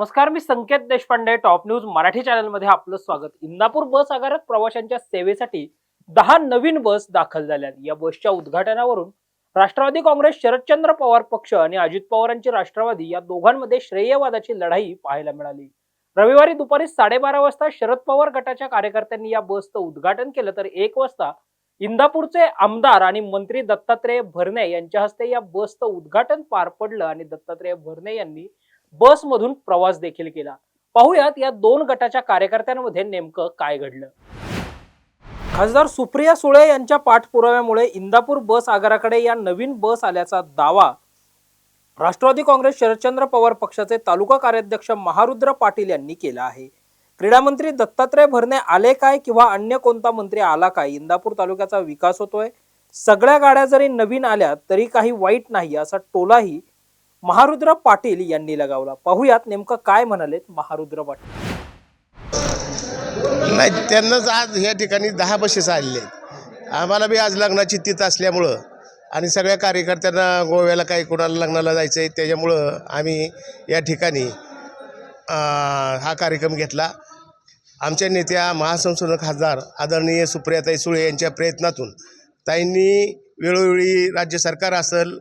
नमस्कार मी Sanket Deshpande top news Marathi चॅनलमध्ये आपलं स्वागत. इंदापूर बस आगारात प्रवाशांच्या सेवेसाठी दहा नवीन बस दाखल झाल्या या बसच्या उद्घाटनावरून राष्ट्रवादी काँग्रेस शरदचंद्र पवार पक्ष आणि अजित पवारांची राष्ट्रवादी या दोघांमध्ये श्रेयवादाची लढाई पाहायला मिळाली. रविवारी दुपारी साडेबारा वाजता शरद पवार गटाच्या कार्यकर्त्यांनी या बसचं उद्घाटन केलं. तर एक वाजता इंदापूरचे आमदार आणि मंत्री दत्तात्रय भरणे यांच्या हस्ते या बसचं उद्घाटन पार पडलं आणि दत्तात्रय भरणे यांनी बसमधून प्रवास देखील केला. पाहुयात या दोन गटाच्या कार्यकर्त्यांमध्ये नेमकं काय घडलं. खासदार सुप्रिया सुळे यांच्या पाठपुराव्यामुळे इंदापूर बस आगाराकडे या नवीन बस आल्याचा दावा राष्ट्रवादी काँग्रेस शरदचंद्र पवार पक्षाचे तालुका कार्याध्यक्ष महारुद्र पाटील यांनी केला आहे. क्रीडा मंत्री दत्तात्रय भरणे आले काय किंवा अन्य कोणता मंत्री आला काय इंदापूर तालुक्याचा विकास होतोय. सगळ्या गाड्या जरी नवीन आल्या तरी काही वाईट नाही असा टोलाही महारुद्र पाटील यांनी लगावला. पाहुयात नेमकं काय म्हणालेत महारुद्र पाटील. नाही त्यांनाच आज ह्या ठिकाणी दहा बसेस आलेले आहेत आम्हाला बी आज लग्नाची तिथं असल्यामुळं आणि सगळ्या कार्यकर्त्यांना गोव्याला काही कोणाला लग्नाला जायचं आहे त्याच्यामुळं आम्ही या ठिकाणी हा कार्यक्रम घेतला. आमच्या नेत्या महासंशोधक खासदार आदरणीय सुप्रियाताई सुळे यांच्या प्रयत्नातून ताईंनी वेळोवेळी राज्य सरकार असेल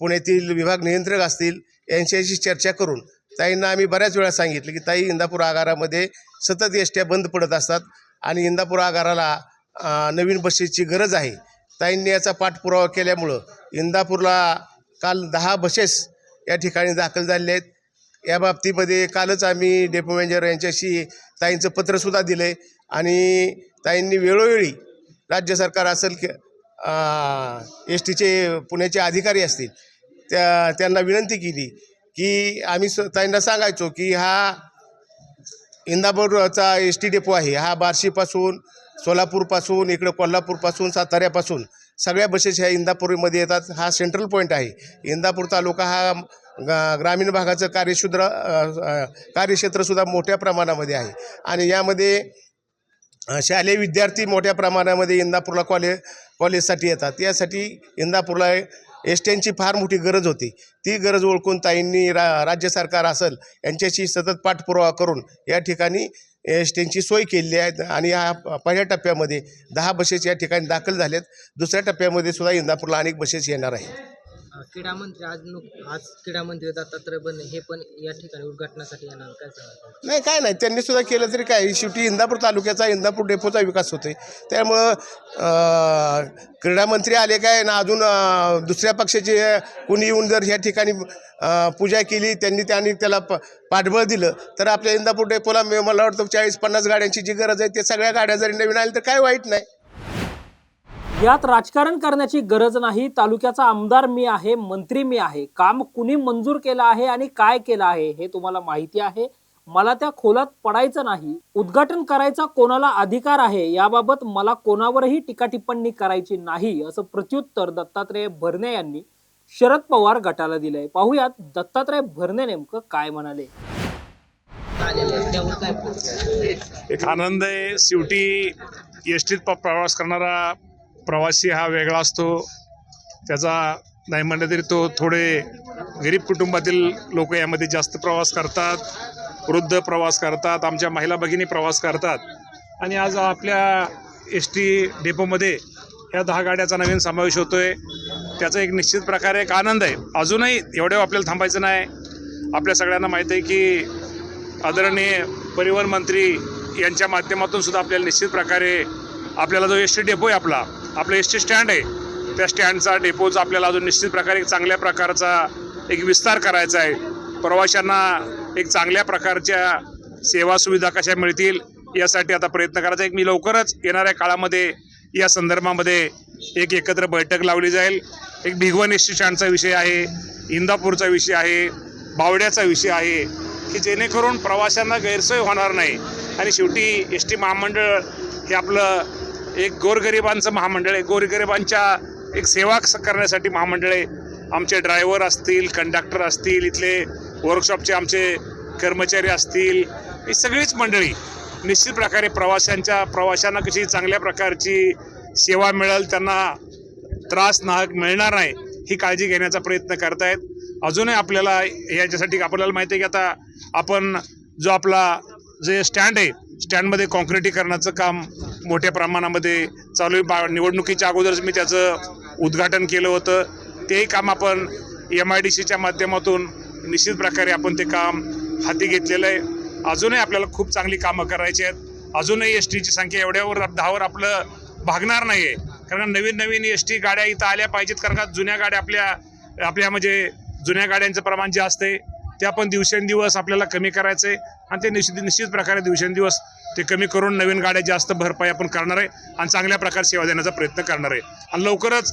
पुण्यातील विभाग नियंत्रक असतील यांच्याशी चर्चा करून ताईंना आम्ही बऱ्याच वेळा सांगितलं की ताई इंदापूर आगारामध्ये सतत एसट्या बंद पडत असतात आणि इंदापूर आगाराला नवीन बसेसची गरज आहे. ताईंनी याचा पाठपुरावा केल्यामुळं इंदापूरला काल दहा बसेस या ठिकाणी दाखल झालेले आहेत. या बाबतीमध्ये कालच आम्ही डेपो मॅनेजर यांच्याशी ताईंचं पत्रसुद्धा दिलं आहे आणि ताईंनी वेळोवेळी राज्य सरकार असेल एस टीचे पुण्याचे अधिकारी असतील त्या त्यांना विनंती केली की आम्ही स त्यांना सांगायचो की हा इंदापूरचा एस टी डेपो आहे. हा बार्शीपासून सोलापूरपासून इकडं कोल्हापूरपासून साताऱ्यापासून सगळ्या बसेस ह्या इंदापूरमध्ये येतात. हा सेंट्रल पॉईंट आहे. इंदापूर तालुका हा ग्रामीण भागाचं कार्यशुद्र कार्यक्षेत्रसुद्धा मोठ्या प्रमाणामध्ये आहे. आणि यामध्ये शालेय विद्यार्थी मोठ्या प्रमाणामध्ये इंदापूरला कॉलेज कॉलेजसाठी येतात. यासाठी इंदापूरला एस टीची फार मोठी गरज होती. ती गरज ओळखून ताईंनी रा राज्य सरकार असेल यांच्याशी सतत पाठपुरावा करून या ठिकाणी एस टीची सोय केलेली आहे आणि ह्या पहिल्या टप्प्यामध्ये दहा बसेस या ठिकाणी दाखल झाल्यात. दुसऱ्या टप्प्यामध्ये सुद्धा इंदापूरला अनेक बसेस येणार आहेत. क्रीडा मंत्री आज नुक आज क्रीडा मंत्री दत्तात्रय बन हे पण या ठिकाणी उद्घाटनासाठी येणार काय सांगाल? नाही काय नाही. त्यांनी सुद्धा केलं तरी काय. शेवटी इंदापूर तालुक्याचा इंदापूर डेपोचा विकास होतोय. त्यामुळं अं, क्रीडा मंत्री आले काय ना अजून अं, दुसऱ्या पक्षाचे कुणी येऊन जर ह्या ठिकाणी अं, पूजा केली त्यांनी त्यांनी त्याला प पाठबळ दिलं तर आपल्या इंदापूर डेपोला मी- मला वाटतं चाळीस पन्नास गाड्यांची जी गरज आहे ते सगळ्या गाड्या जरी नवीन आल्या तर काय वाईट नाही. यात राजकारण करण्याची गरज नाही तालुक्याचा आमदार मी आहे मंत्री मी आहे. काम कुणी मंजूर केलं आहे आणि काय केलं आहे हे तुम्हाला माहिती आहे. मला त्या खोलात पडायचं नाही. उद्घाटन करायचा कोणाला अधिकार आहे याबाबत मला कोणावरही टीका टिप्पणी करायची नाही असं प्रत्युत्तर दत्तात्रय भरणे यांनी शरद पवार गटाला दिलंय. पाहूयात दत्तात्रय भरणे नेमकं काय म्हणाले. एक आनंद आहे. शेवटी एस टीत प्रवास करणारा प्रवासी हा वेगळा असतो. त्याचा नाही म्हणलं तरी तो थोडे गरीब कुटुंबातील लोक यामध्ये जास्त प्रवास करतात वृद्ध प्रवास करतात आमच्या महिला भगिनी प्रवास करतात. आणि आज आपल्या एस टी डेपोमध्ये ह्या दहा गाड्याचा नवीन समावेश होतो आहे त्याचा एक निश्चित प्रकारे एक आनंद आहे. अजूनही एवढे आपल्याला थांबायचं नाही. आपल्या सगळ्यांना माहीत आहे की आदरणीय परिवहन मंत्री यांच्या माध्यमातून सुद्धा आपल्याला निश्चित प्रकारे आपल्याला जो एस टी डेपो आहे आपला आपला एस टी स्टँड आहे त्या स्टँडचा डेपोचा आपल्याला अजून निश्चित प्रकारे एक चांगल्या प्रकारचा एक विस्तार करायचा आहे. प्रवाशांना एक चांगल्या प्रकारच्या सेवा सुविधा कशा मिळतील यासाठी आता प्रयत्न करायचा एक मी लवकरच येणाऱ्या काळामध्ये या संदर्भामध्ये एक एकत्र बैठक लावली जाईल. एक भिगवण एस टी स्टँडचा विषय आहे इंदापूरचा विषय आहे बावड्याचा विषय आहे की जेणेकरून प्रवाशांना गैरसोय होणार नाही. आणि शेवटी एस टी महामंडळ हे आपलं एक गोरगरिबांचं महामंडळ आहे. गोरगरिबांच्या एक सेवा करण्यासाठी महामंडळ आहे. आमचे ड्रायव्हर असतील कंडक्टर असतील इथले वर्कशॉपचे आमचे कर्मचारी असतील ही सगळीच मंडळी निश्चित प्रकारे प्रवाशांच्या प्रवाशांना कशी चांगल्या प्रकारची सेवा मिळेल त्यांना त्रास नाहक मिळणार नाही ही काळजी घेण्याचा प्रयत्न करतायत. अजूनही आपल्याला याच्यासाठी आपल्याला माहिती आहे की आता आपण जो आपला जे स्टँड आहे स्टँडमध्ये कॉन्क्रिटीकरणाचं काम मोठ्या प्रमाणामध्ये चालू आहे. बा निवडणुकीच्या अगोदरच मी त्याचं उद्घाटन केलं होतं. तेही काम आपण एम आय डी सीच्या माध्यमातून निश्चित प्रकारे आपण ते काम हाती घेतलेलं आहे. अजूनही आपल्याला खूप चांगली कामं करायची आहेत. अजूनही एस टीची संख्या एवढ्यावर दहावर आपलं भागणार नाही आहे कारण नवीन नवीन एस टी गाड्या इथं आल्या पाहिजेत. कारण का जुन्या गाड्या आपल्या आपल्या म्हणजे जुन्या गाड्यांचं प्रमाण जे असते ते आपण दिवसेंदिवस आपल्याला कमी करायचं आहे आणि ते निश्चित निश्चित प्रकारे दिवसेंदिवस ते कमी करून नवीन गाड्या जास्त भरपाई आपण करणार आहे आणि चांगल्या प्रकारे सेवा देण्याचा प्रयत्न करणार आहे. आणि लवकरच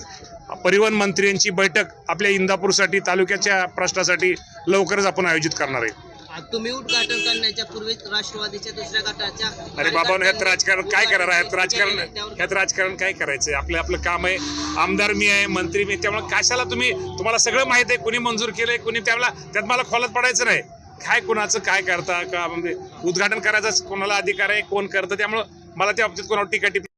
परिवहन मंत्र्यांची बैठक आपल्या इंदापूरसाठी तालुक्याच्या प्रश्नासाठी लवकरच आपण आयोजित करणार आहे. तुम्ही उद्घाटन करण्याच्या पूर्वीच राष्ट्रवादीच्या दुसऱ्या गटाच्या अरे बाबा ह्यात राजकारण काय करणार ह्यात राजकारण ह्यात राजकारण काय करायचंय? आपलं आपलं काम आहे. आमदार मी आहे मंत्री मी. त्यामुळे कशाला तुम्ही तुम्हाला सगळं माहीत आहे. कोणी मंजूर केलंय कोणी त्याला त्यात मला खोलात पडायचं नाही. काय कुणाचं काय करता? का म्हणजे उद्घाटन करायचं कोणाला अधिकार आहे कोण करतं? त्यामुळं मला त्या बाबतीत कोणावर टीका टिप्पणी